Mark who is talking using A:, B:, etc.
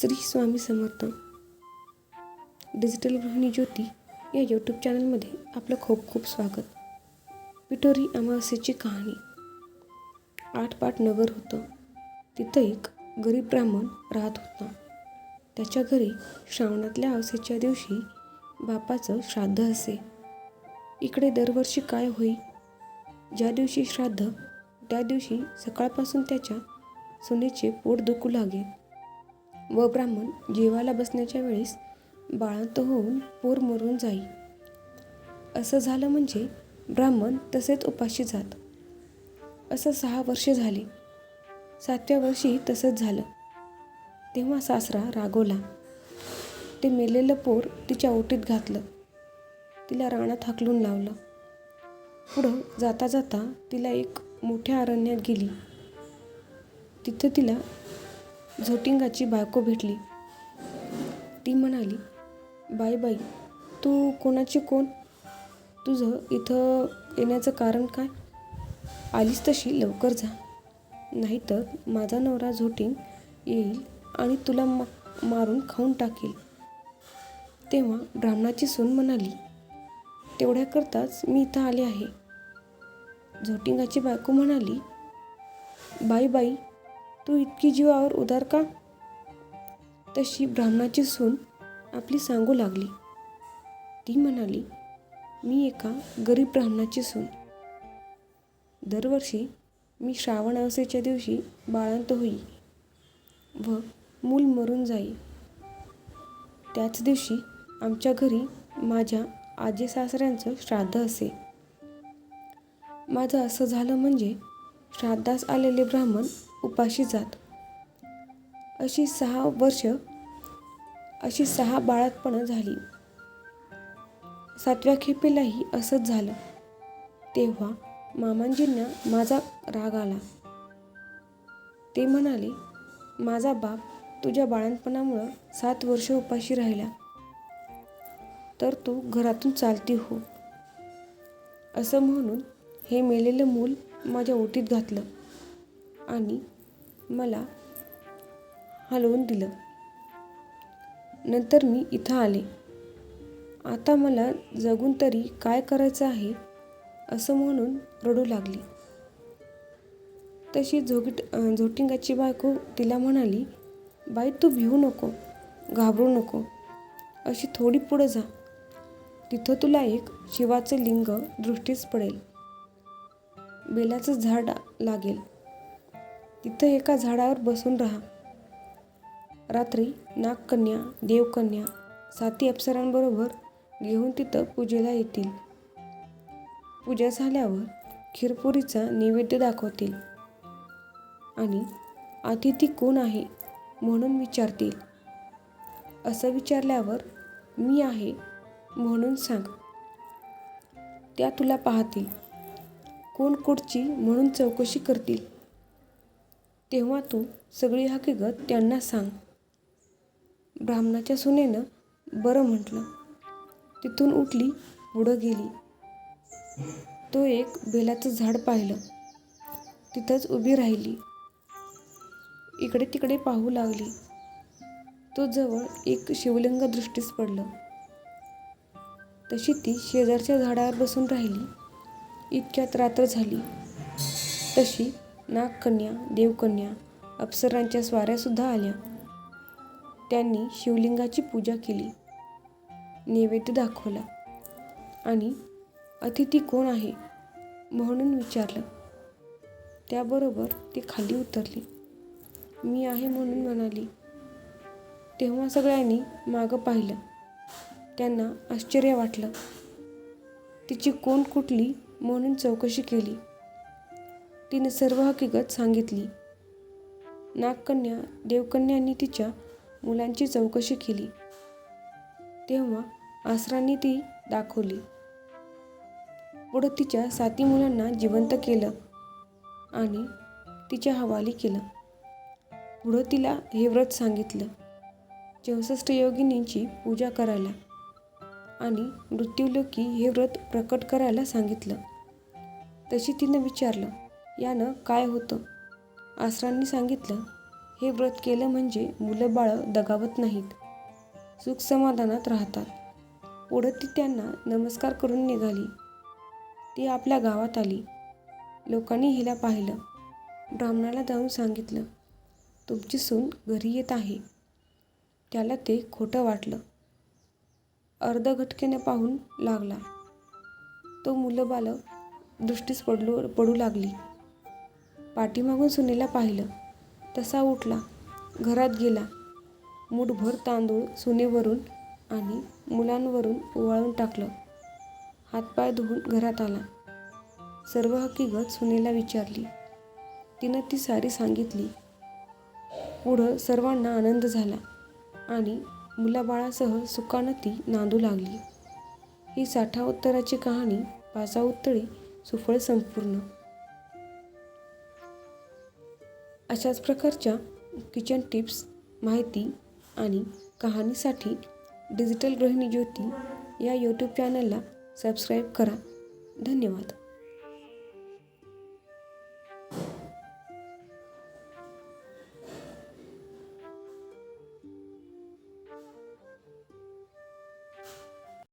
A: Shri Swami Samarth. Digital गृहिणी ज्योती या YouTube चॅनलमध्ये आपलं खूप खूप स्वागत. पिठोरी अमावस्येची कहाणी. आठ पाट नगर होतं. तिथं एक गरीब ब्राह्मण राहत होता. त्याच्या घरी श्रावणातल्या अवसेच्या दिवशी बापाचं श्राद्ध असे. इकडे दरवर्षी काय होई? ज्या दिवशी श्राद्ध त्या दिवशी सकाळपासून त्याच्या सुनेचे पोट दुखू लागे व ब्राह्मण जेवायला बसण्याच्या वेळेस बाळांत होऊन पोर मरून जाई. असं झालं म्हणजे ब्राह्मण तसेच उपाशी जात. असं सहा वर्षे झाले. सातव्या वर्षी तसंच झालं. तेव्हा सासरा रागवला. ते मेलेलं पोर तिच्या ओटीत घातलं. तिला रानात हाकलून लावलं. पुढं जाता जाता तिला एक मोठ्या अरण्यात गेली. तिथं तिला झोटिंगाची बायको भेटली. ती म्हणाली बाई बाई तू कोणाची कोण? तुझं इथं येण्याचं कारण काय? आलीस तशी लवकर जा. नाहीतर माझा नवरा झोटिंग येईल आणि तुला मा मारून खाऊन टाकेल. तेव्हा ब्राह्मणाची सून म्हणाली तेवढ्याकरताच मी इथं आले आहे. झोटिंगाची बायको म्हणाली बाई बाई तू इतकी जीवावर उदार का? तशी ब्राह्मणाची सून आपली सांगू लागली. ती म्हणाली मी एका गरीब ब्राह्मणाची सून. दरवर्षी मी श्रावण अवसेच्या दिवशी बाळांत होई व मूल मरून जाई. त्याच दिवशी आमच्या घरी माझ्या आजी सासऱ्यांचं श्राद्ध असे. माझं असं झालं म्हणजे श्राद्धास आलेले ब्राह्मण उपाशी जात. अशी सहा वर्ष अशी सहा बाळातपणं झाली. सातव्या खेपेलाही असंच झालं. तेव्हा मामांजींना माझा राग आला. ते म्हणाले माझा बाप तुझ्या बाळणपणामुळं सात वर्ष उपाशी राहिला. तर तू घरातून चालती हो. असं म्हणून हे मेलेलं मूल माझ्या ओटीत घातलं आणि मला हलवून दिलं. नंतर मी इथं आले. आता मला जगून तरी काय करायचं आहे असं म्हणून रडू लागली. तशी झोगिट झोटिंगाची बायको तिला म्हणाली बाई तू भिवू नको घाबरू नको. अशी थोडी पुढं जा. तिथं तुला एक शिवाचं लिंग दृष्टीस पडेल. बेलाचं झाड लागेल. तिथं एका झाडावर बसून राहा. रात्री नागकन्या देवकन्या साती अप्सरांबरोबर घेऊन तिथं पूजेला येतील. पूजा झाल्यावर खीरपुरीचा नैवेद्य दाखवतील. आणि अतिथी कोण आहे म्हणून विचारतील. असं विचारल्यावर मी आहे म्हणून सांग. त्या तुला पाहतील. कोण कुठची म्हणून चौकशी करतील. तेव्हा तू सगळी हकीकत त्यांना सांग. ब्राह्मणाच्या सुनेनं बरं म्हटलं. तिथून उठली पुढं गेली. तो एक बेलाचं झाड पाहिलं. तिथंच उभी राहिली. इकडे तिकडे पाहू लागली. तो जवळ एक शिवलिंग दृष्टीस पडलं. तशी ती शेजारच्या झाडावर बसून राहिली. इतक्यात रात्र झाली. तशी नागकन्या देवकन्या अप्सरांच्या स्वाऱ्यासुद्धा आल्या. त्यांनी शिवलिंगाची पूजा केली. नैवेद्य दाखवला. आणि अतिथी कोण आहे? म्हणून विचारलं. त्याबरोबर ती खाली उतरली. मी आहे म्हणून म्हणाली. तेव्हा सगळ्यांनी मागं पाहिलं. त्यांना आश्चर्य वाटलं. तिची कोण कुठली? म्हणून चौकशी केली. तिने सर्व हकीकत सांगितली. नागकन्या देवकन्यांनी तिच्या मुलांची चौकशी केली. तेव्हा आसरांनी ती दाखवली. पुढं तिच्या साती मुलांना जिवंत केलं आणि तिच्या हवाली केलं. पुढं तिला हे व्रत सांगितलं. चौसष्ट योगिनींची पूजा करायला आणि मृत्यूलोकी हे व्रत प्रकट करायला सांगितलं. तशी तिनं विचारलं यानं काय होतं? आसरांनी सांगितलं हे व्रत केलं म्हणजे मुलं बाळं दगावत नाहीत. सुख समाधानात राहतात. पुढं ती त्यांना नमस्कार करून निघाली. ती आपल्या गावात आली. लोकांनी हिला पाहिलं. ब्राह्मणाला जाऊन सांगितलं तुमची सून घरी येत आहे. त्याला ते खोटं वाटलं. अर्धघटकेने पाहून लागला. तो मुलं बालं दृष्टीस पडलो पडू लागली. पाठीमागून सुनेला पाहिलं. तसा उठला. घरात गेला. मूठभर तांदूळ सुनेवरून आणि मुलांवरून ओवाळून टाकलं. हातपाय धुवून घरात आला. सर्व हकीकत सुनेला विचारली. तिनं ती सारी सांगितली. पुढं सर्वांना आनंद झाला आणि मुलाबाळासह सुखानं ती नांदू लागली. ही साठा उत्तराची कहाणी पाचा सुफळ संपूर्ण. अशाच प्रकारच्या किचन टिप्स माहिती आणि कहाणीसाठी डिजिटल गृहिणी ज्योती या यूट्यूब चॅनलला सबस्क्राईब करा. धन्यवाद.